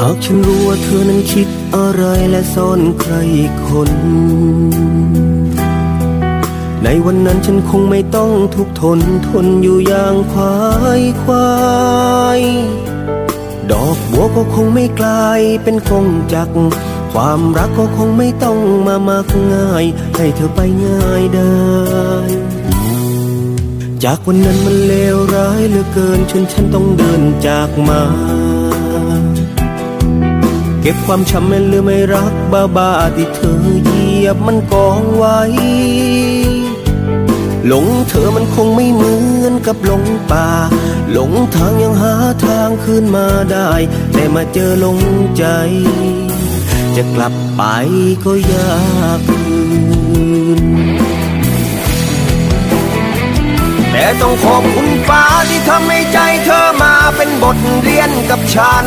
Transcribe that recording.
หากฉันรู้ว่าเธอนั้นคิดอะไรและซ่อนใครอีกคน ในวันนั้นฉันคงไม่ต้องทุกขทนทนอยู่อย่างควายควายดอกบัวก็คงไม่กลายเป็นกงจัก ความรักก็คงไม่ต้องมามักง่าย ให้เธอไปง่ายได้ จากวันนั้นมันเลวร้ายเหลือเกินจนฉันต้องเดินจากมา เก็บความช้ำและลืมไม่รักบ้าบ้าที่เธอเหยียบมันกองไว้ หลงเธอมันคงไม่เหมือนกับหลงป่า หลงทางยังหาทางคืนมาได้ แต่มาเจอหลงใจ จะกลับไปก็ยากเกินแต่ต้องขอบคุณฟ้าที่ทำให้ใจเธอมาเป็นบทเรียนกับฉัน